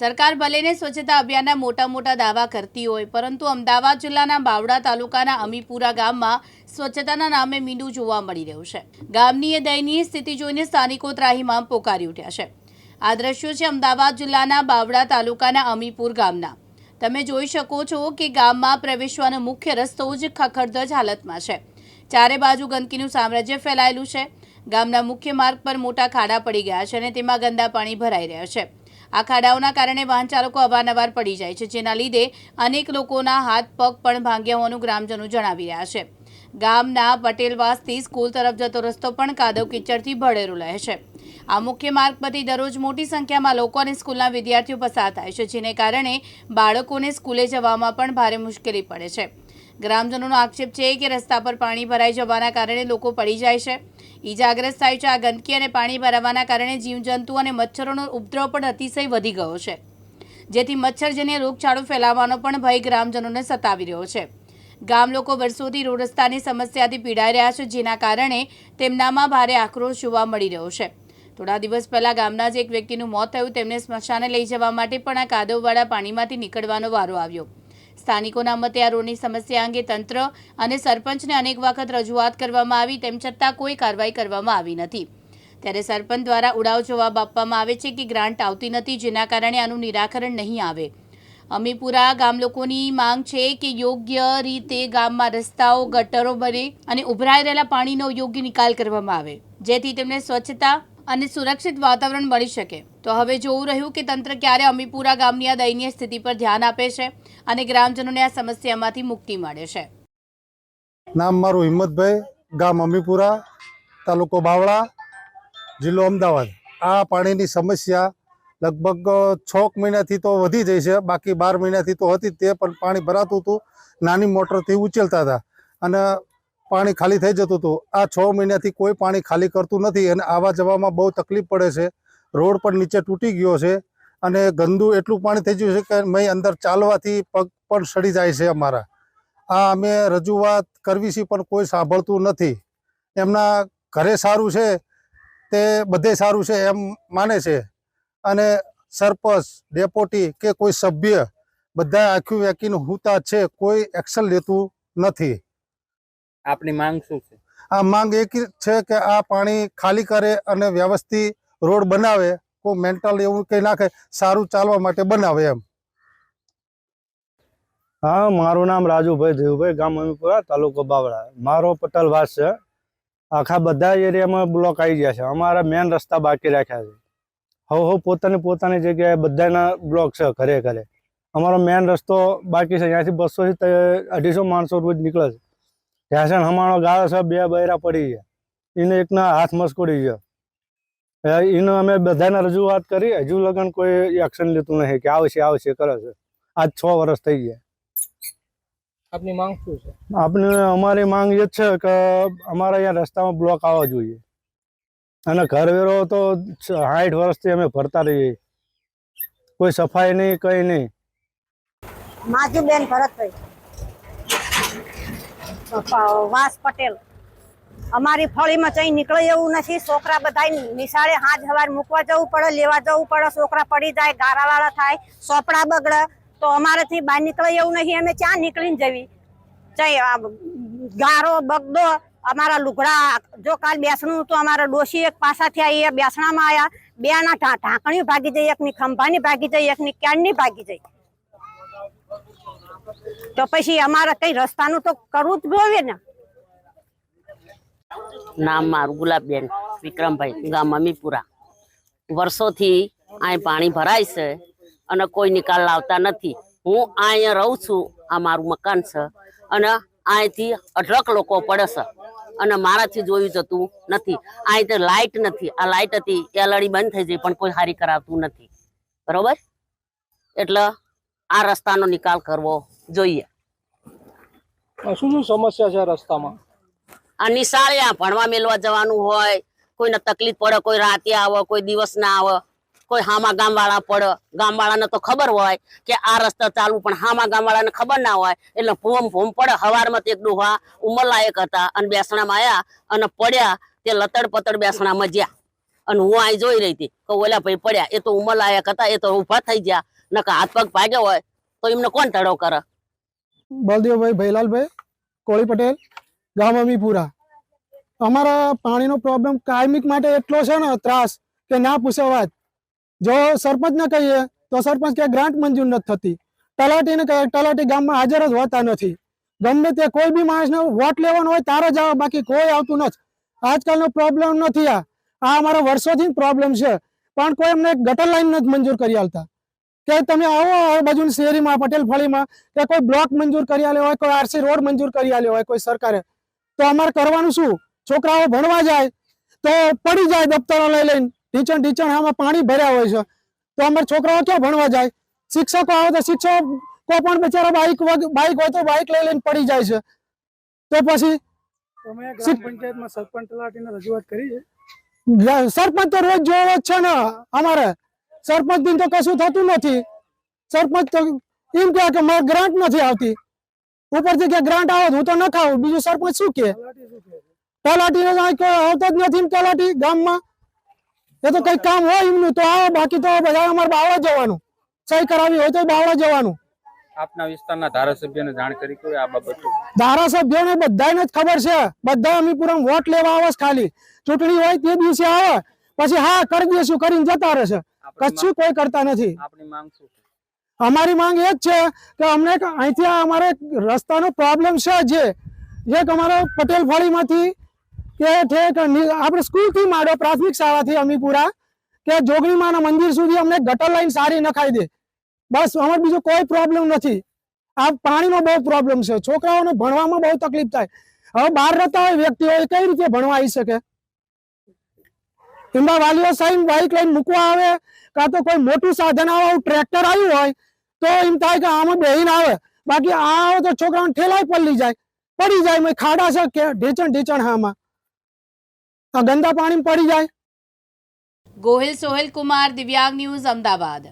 સરકાર ભલેને સ્વચ્છતા અભિયાનના મોટા મોટા દાવા કરતી હોય, પરંતુ અમદાવાદ જિલ્લાના બાવડા તાલુકાના અમીપુરા ગામમાં સ્વચ્છતાના નામે મીંડું જોવા મળી રહ્યું છે. ગામની એ દયનીય સ્થિતિ જોઈને સ્થાનિકો ત્રાહીમાં પોકારી ઉઠ્યા છે. આ દ્રશ્યો છે અમદાવાદ જિલ્લાના બાવડા તાલુકાના અમીપુર ગામના. તમે જોઈ શકો છો કે ગામમાં પ્રવેશવાનો મુખ્ય રસ્તો જ ખખડધજ હાલતમાં છે. ચારે બાજુ ગંદકીનું સામ્રાજ્ય ફેલાયેલું છે. ગામના મુખ્ય માર્ગ પર મોટા ખાડા પડી ગયા છે અને તેમાં ગંદા પાણી ભરાઈ રહ્યા છે. આ ખાડાઓના કારણે વાહન ચાલકો અવારનવાર પડી જાય છે, જેના લીધે અનેક લોકોના હાથ, પગ પણ ભાંગ્યા હોવાનું ગ્રામજનો જણાવી રહ્યા છે. ગામના પટેલવાસથી સ્કૂલ તરફ જતો રસ્તો પણ કાદવ કિચડથી ભળેલો રહે છે. આ મુખ્ય માર્ગ પરથી દરરોજ મોટી સંખ્યામાં લોકો અને સ્કૂલના વિદ્યાર્થીઓ પસાર થાય છે, જેને કારણે બાળકોને સ્કૂલે જવામાં પણ ભારે મુશ્કેલી પડે છે. ગ્રામજનોનો આક્ષેપ છે કે રસ્તા પર પાણી ભરાઈ જવાના કારણે લોકો પડી જાય છે. ઈજાગ્રસ્ત થાય છે આ ગંદકી અને પાણી ભરાવાના કારણે જીવજંતુ અને મચ્છરોનો ઉપદ્રવ પણ અતિશય વધી ગયો છે. જેથી મચ્છરજન્ય રોગચાળો ફેલાવાનો પણ ભય ગ્રામજનોને સતાવી રહ્યો છે. ગામ લોકો વર્ષોથી રોડ રસ્તાની સમસ્યાથી પીડાઈ રહ્યા છે, જેના કારણે તેમનામાં ભારે આક્રોશ જોવા મળી રહ્યો છે. થોડા દિવસ પહેલાં ગામના જ એક વ્યક્તિનું મોત થયું, તેમને સ્મશાને લઈ જવા માટે પણ આ કાદવવાળા પાણીમાંથી નીકળવાનો વારો આવ્યો. સ્થાનિકોના મતે આ રોડની સમસ્યા અંગે તંત્ર અને સરપંચને અનેક વખત રજૂઆત કરવામાં આવી, તેમ છતાં કોઈ કાર્યવાહી કરવામાં આવી નથી. ત્યારે સરપંચ દ્વારા ઉડાવ જવાબ આપવામાં આવે છે કે ગ્રાન્ટ આવતી નથી, જેના કારણે આનું નિરાકરણ નહીં આવે. અમીપુરા ગામ લોકોની માંગ છે કે યોગ્ય રીતે ગામમાં રસ્તાઓ, ગટરો બને અને ઉભરાઈ રહેલા પાણીનો યોગ્ય નિકાલ કરવામાં આવે. જેથી તેમને સ્વચ્છતા અને સુરક્ષિત વાતાવરણ મળી શકે. તો હવે જોવું રહ્યું કે તંત્ર ક્યારે અમીપુરા ગામની આ દયનીય સ્થિતિ પર ધ્યાન આપે છે અને ગ્રામજનોને આ સમસ્યામાંથી મુક્તિ મળે છે. નામ મારું હિંમતભાઈ, ગામ અમીપુરા, તાલુકો બાવળા, જિલ્લો અમદાવાદ. આ પાણીની સમસ્યા લગભગ છ મહિનાથી તો વધી જાય છે, બાકી બાર મહિનાથી તો હતી તે, પણ પાણી ભરાતું હતું. નાની મોટરથી ઉછેલતા હતા. અને પાણી ખાલી થઈ જતું હતું. આ છ મહિનાથી કોઈ પાણી ખાલી કરતું નથી અને આવા જવામાં બહુ તકલીફ પડે છે. રોડ પણ નીચે તૂટી ગયો છે અને ગંદુ એટલું પાણી થઈ ગયું છે કે મેં અંદર ચાલવાથી પગ પણ સડી જાય છે અમારા. આ અમે રજૂઆત કરવી છે પણ કોઈ સાંભળતું નથી. એમના ઘરે સારું છે, તે બધે સારું છે એમ માને છે. અને સરપંચ ડેપોટી કે કોઈ સભ્ય બધા આખું વેકીને હુતા છે, કોઈ એક્શન લેતું નથી. આપની માંગ શું છે? આ માંગ એક છે કે આ પાણી ખાલી કરે અને વ્યવસ્થિત રોડ બનાવે કોઈ મેન્ટલ એવું કંઈ નાખે સારું ચાલવા માટે બનાવે એમ. હા મારું નામ રાજુભાઈ દેવભાઈ ગામ અમીપુરા તાલુકો બાવળા. મારો પટેલવાસ છે. આખા બધા એરિયામાં બ્લોક આવી ગયા છે. અમારા મેન રસ્તા બાકી રાખ્યા છે. હવે હવે પોતાની પોતાની જગ્યાએ બધાના બ્લોક છે ઘરે ઘરે. અમારો મેન રસ્તો બાકી છે. ત્યાંથી બસોથી અઢીસો માણસો રોજ નીકળે છે. ત્યાં છે હમાણો ગાળો છે બે બૈરા પડી ગયા. એને એકના હાથ મસ્કુડી ગયો. હવે એને અમે બધાને રજૂઆત કરી હજુ લગન કોઈ એક્શન લેતું નથી કે આવશે આવશે કરે છે. આજ છ વર્ષ થઈ ગયા. આપની માંગ શું છે? આપણે અમારી માંગ એ જ છે કે અમારા અહીંયા રસ્તામાં બ્લોક આવવા જોઈએ. અને ઘર વેરો તો સાઠ વર્ષથી અમે ભરતા રહીએ. કોઈ સફાઈ નહીં કઈ નહીં. માજુબેન ભરતભાઈ. પ- વાસ પટેલ. અમારી ફળીમાં ચઈ નીકળે એવું નથી. છોકરા બધા નિશાળે હાજ હવાર મૂકવા જવું પડે, લેવા જવું પડે. છોકરા પડી જાય, ગારાવાળા થાય, સોપડા બગડે. તો અમારાથી બહાર નીકળે એવું નહીં. અમે ક્યાં નીકળીને જવી. ગારો બગડો. અમારા લુગડા, જો કાલ બેસણું તો અમારા ડોશી એક પાસાથી આવી એ બેસણામાં આવ્યા બે ના ઢાંકણી ભાગી જઈ, એકની ખંભાની ભાગી જઈ, એકની ક્યારની ભાગી જઈ. તો પછી અમારે કઈ રસ્તાનું તો કરવું જ જોઈએ ને. નામ મારું ગુલાબબેન, વિક્રમભાઈ, ગામ અમીપુરા વર્ષોથી અહીં પાણી ભરાય છે અને કોઈ નિકાલ લાવતા નથી. હું અહીંયા રહું છું, આ મારું મકાન છે અને અહીંથી અઢળક લોકો પડે છે અને મારાથી જોયું જતું નથી. અહીં તો લાઇટ નથી, આ લાઇટ હતી એ લડી બંધ થઈ જાય, પણ કોઈ હારી કરાવતું નથી. બરોબર? એટલે આ રસ્તાનો નિકાલ કરવો જોઈએ. શું શું સમસ્યા છે રસ્તામાં? આ નિશાળ્યા ભણવા મેળવા જવાનું હોય કોઈને તકલીફ પડે કોઈ રાતે આવે કોઈ દિવસ ના આવે કોઈ હામા ગામવાળા પડે. ગામ વાળાને તો ખબર હોય કે આ રસ્તા ચાલુ પણ હામા ગામ વાળાને ખબર ના હોય એટલે ભૂમ ભૂમ પડે. હવારમાં તે ડોહા ઉંમરલાયક હતા અને બેસણામાં આવ્યા અને પડ્યા તે લતડ પતડ બેસણામાં જ્યાં. અને હું અહીં જોઈ રહી હતી. કે ઓલા ભાઈ પડ્યા. એ તો ઉમર લાયક હતા એ તો ઊભા થઈ ગયા. નકા હાથ પગ ભાગ્યો હોય તો એમને કોણ ટળો કરે? બલદેવભાઈ ભૈલાલભાઈ, કોળી પટેલ, ગામ અમીપુરા. અમારા પાણીનો પ્રોબ્લેમ કાયમિક માટે એટલો છે ને, ત્રાસ કે ના પૂછો વાત. જો સરપંચને કહીએ, તો સરપંચ કે ગ્રાન્ટ મંજૂર નથી થતી. તલાટીને કહે તલાટી ગામમાં હાજર જ હોતા નથી. ગમે તે કોઈ બી માણસને વોટ લેવાનો હોય, તારે જ આવે બાકી કોઈ આવતું નથી. આજકાલનો પ્રોબ્લેમ નથી આ. આ અમારા વર્ષોથી પ્રોબ્લેમ છે. પણ કોઈ અમને ગટર લાઈન નથી મંજૂર કરી આલતા. કે તમે આવો આ બાજુની શેરીમાં પટેલ ફળીમાં કે કોઈ બ્લોક મંજૂર કરી આલ્યો હોય કોઈ આરસી રોડ મંજૂર કરી આલ્યો હોય કોઈ સરકારે તો અમારે કરવાનું શું? છોકરાઓ ભણવા જાય તો પડી જાય દફતરો લઈ લઈને ઢીચણ ઢીચણ આમાં પાણી ભર્યા હોય છે. તો અમારા છોકરાઓ ક્યાં ભણવા જાય? શિક્ષકો આવે તો શિક્ષકો પણ બિચારા બાઇક બાઇક હોય તો બાઇક લઈ લઈને પડી જાય છે. તો પછી તમે ગ્રામ પંચાયતમાં સરપંચ તલાટીને રજૂઆત કરી છે? સરપંચ તો રોજ જોવો જ છે ને અમારે. સરપંચ દિન તો કશું થતું નથી. સરપંચ તો એમ કહે કે મારે ગ્રાન્ટ નથી આવતી. ઉપરથી કે ગ્રાન્ટ આવે હું તો ન ખાવું બીજું સરપંચ શું કે તલાટી આવતો જ નથી તલાટી ગામમાં. એ તો કઈ કામ હોય એમનું તો આવે. બાકી તો બધા અમારે બાવળા જવાનું. સહી કરાવી હોય તો બાવળા જવાનું. આપના વિસ્તારના ધારાસભ્યને જાણ કરી કોઈ આ બાબતે ધારાસભ્યોને બધાને જ ખબર છે. બધા અમીપુરમ વોટ લેવા આવે ખાલી. ચૂંટણી હોય તે દિવસે આવે. પછી હા કરી દેશું કરીને જતા રહેશે. કશું કોઈ કરતા નથી. આપણી માંગ શું છે? અમારી માંગ એ જ છે કે અમને અહીંથી અમારે રસ્તાનો પ્રોબ્લેમ છે જે એક અમારો પટેલ ફળીમાંથી કે ઠેક આપણે સ્કૂલથી માંડો પ્રાથમિક શાળાથી અમીપુરા કે જોગણીમાના મંદિર સુધી અમને ગટર લાઈન સારી નખાઈ દે. બસ અમારે બીજો કોઈ પ્રોબ્લેમ નથી. આ પાણીનો બહુ પ્રોબ્લેમ છે. છોકરાઓને ભણવામાં બહુ તકલીફ થાય. હવે બહાર રહેતા હોય વ્યક્તિઓ કઈ રીતે ભણવા આવી શકે? એમના વાલીઓ સાઈન બાઇક લઈને મૂકવા આવે, કાં તો કોઈ મોટું સાધન આવે ટ્રેક્ટર આવ્યું હોય, તો એમ થાય કે આમાં બેહીને આવે. બાકી આ આવે તો છોકરાઓને ઠેલાય પલ્લી જાય, પડી જાય મેં ખાડા છે, કે ઢીચણ ઢીચણ હામાં આ ગંદા પાણી પડી જાય. ગોહિલ સોહેલ કુમાર, દિવ્યાંગ ન્યૂઝ, અમદાવાદ.